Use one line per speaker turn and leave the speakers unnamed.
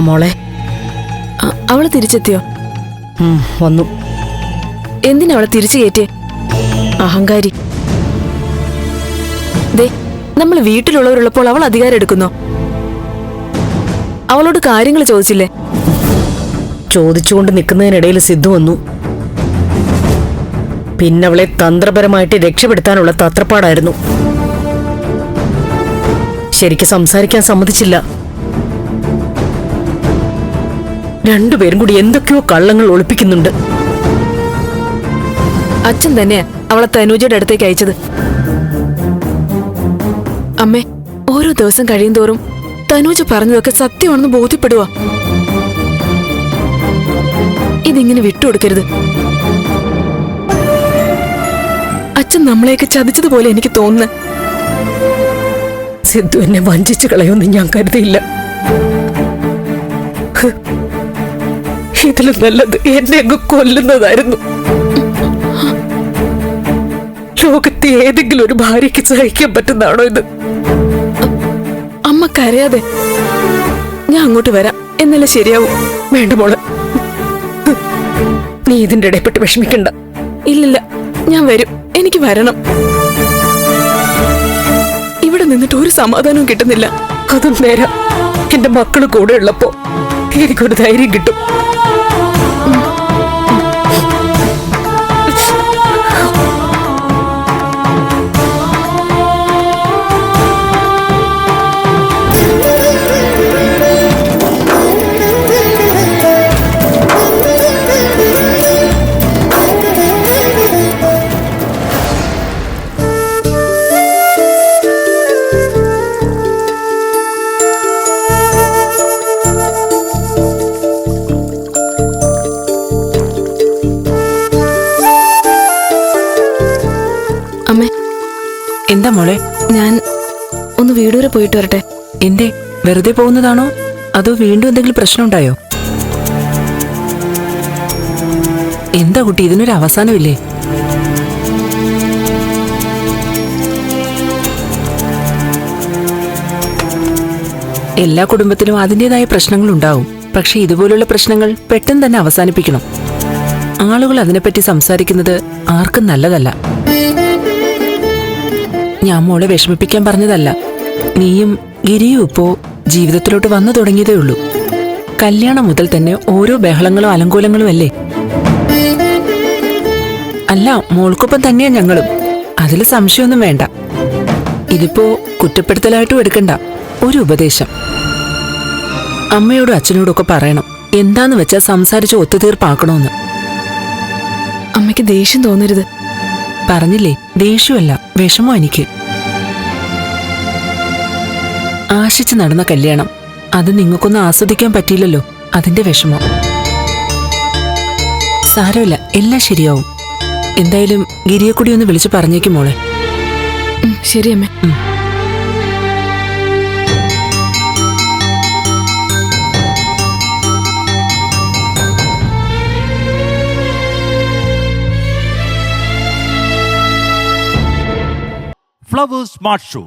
മോളെ.
അവൾ തിരിച്ചെത്തിയോ?
വന്നു.
എന്തിനാ അവളെ തിരിച്ചു കയറ്റിയേ? അഹങ്കാരി. ദേ നമ്മൾ വീട്ടിലുള്ളവരുള്ളപ്പോൾ അവൾ അധികാരം എടുക്കുന്നോ? അവളോട് കാര്യങ്ങൾ ചോദിച്ചില്ലേ?
ചോദിച്ചുകൊണ്ട് നിൽക്കുന്നതിനിടയിൽ സിദ്ധു വന്നു. പിന്നെ അവളെ തന്ത്രപരമായിട്ട് രക്ഷപ്പെടുത്താനുള്ള തത്രപ്പാടായിരുന്നു. ശരിക്ക് സംസാരിക്കാൻ സമ്മതിച്ചില്ല. രണ്ടുപേരും കൂടി എന്തൊക്കെയോ കള്ളങ്ങൾ ഒളിപ്പിക്കുന്നുണ്ട്.
അച്ഛൻ തന്നെയാ അവളെ തനൂജയുടെ അടുത്തേക്ക് അയച്ചത്. അമ്മേ ഓരോ ദിവസം കഴിയും തോറും തനൂജ് പറഞ്ഞതൊക്കെ സത്യമാണെന്ന് ബോധ്യപ്പെടുക ഇതിങ്ങനെ വിട്ടുകൊടുക്കരുത്. അച്ഛൻ നമ്മളെയൊക്കെ ചതിച്ചതുപോലെ എനിക്ക് തോന്നുന്നു.
സിദ്ധു എന്നെ വഞ്ചിച്ചു കളയുമെന്ന് ഞാൻ കരുതിയില്ല. ഇതിലും നല്ലത് എന്നെ അങ്ങ് കൊല്ലുന്നതായിരുന്നു. ലോകത്തെ ഏതെങ്കിലും ഒരു ഭാര്യയ്ക്ക് സഹിക്കാൻ പറ്റുന്നതാണോ ഇത്?
അമ്മ കരയാതെ ഞാൻ അങ്ങോട്ട് വരാം. എന്നല്ലേ ശരിയാവും?
വേണ്ട മോളെ. നീ ഇതിന്റെ ഇടയിൽപ്പെട്ട് വിഷമിക്കണ്ട.
ഇല്ലില്ല ഞാൻ വരും. എനിക്ക് വരണം. ഇവിടെ നിന്നിട്ട് ഒരു സമാധാനവും കിട്ടുന്നില്ല.
അതും നേരം. എന്റെ മക്കൾ കൂടെ ഉള്ളപ്പോ എനിക്കൊരു ധൈര്യം കിട്ടും.
എന്താ മോളെ?
ഞാൻ ഒന്ന് വീട് വരെ പോയിട്ട് വരട്ടെ.
എന്തേ? വെറുതെ പോകുന്നതാണോ? അതോ വീണ്ടും എന്തെങ്കിലും പ്രശ്നമുണ്ടായോ? എന്താ കുട്ടി ഇതിനൊരു അവസാനമില്ലേ? എല്ലാ കുടുംബത്തിലും അതിന്റെതായ പ്രശ്നങ്ങൾ ഉണ്ടാവും പക്ഷെ ഇതുപോലുള്ള പ്രശ്നങ്ങൾ പെട്ടെന്ന് തന്നെ അവസാനിപ്പിക്കണം. ആളുകൾ അതിനെപ്പറ്റി സംസാരിക്കുന്നത് ആർക്കും നല്ലതല്ല. ഞാൻ മോളെ വിഷമിപ്പിക്കാൻ പറഞ്ഞതല്ല. നീയും ഗിരിയും ഇപ്പോ ജീവിതത്തിലോട്ട് വന്നു തുടങ്ങിയതേ ഉള്ളൂ. കല്യാണം മുതൽ തന്നെ ഓരോ ബഹളങ്ങളും അലങ്കോലങ്ങളും അല്ലേ? അല്ല മോൾക്കൊപ്പം തന്നെയാ ഞങ്ങളും. അതിൽ സംശയമൊന്നും വേണ്ട. ഇതിപ്പോ കുറ്റപ്പെടുത്തലായിട്ടും എടുക്കണ്ട. ഒരു ഉപദേശം. അമ്മയോടും അച്ഛനോടും ഒക്കെ പറയണം. എന്താന്ന് വെച്ചാൽ സംസാരിച്ച് ഒത്തുതീർപ്പാക്കണോന്ന്.
അമ്മയ്ക്ക് ദേഷ്യം തോന്നരുത്.
പറഞ്ഞില്ലേ ദേഷ്യമല്ല വിഷമോ എനിക്ക്. ആശിച്ച് നടന്ന കല്യാണം. അത് നിങ്ങൾക്കൊന്നും ആസ്വദിക്കാൻ പറ്റിയില്ലല്ലോ. അതിന്റെ വിഷമം. സാരമില്ല എല്ലാം ശരിയാവും. എന്തായാലും ഗിരിയെ കൂടി ഒന്ന് വിളിച്ചു പറഞ്ഞേക്കും മോളെ.
ശരിയമ്മേ ശരി അമ്മ.
Flowers Smart Show.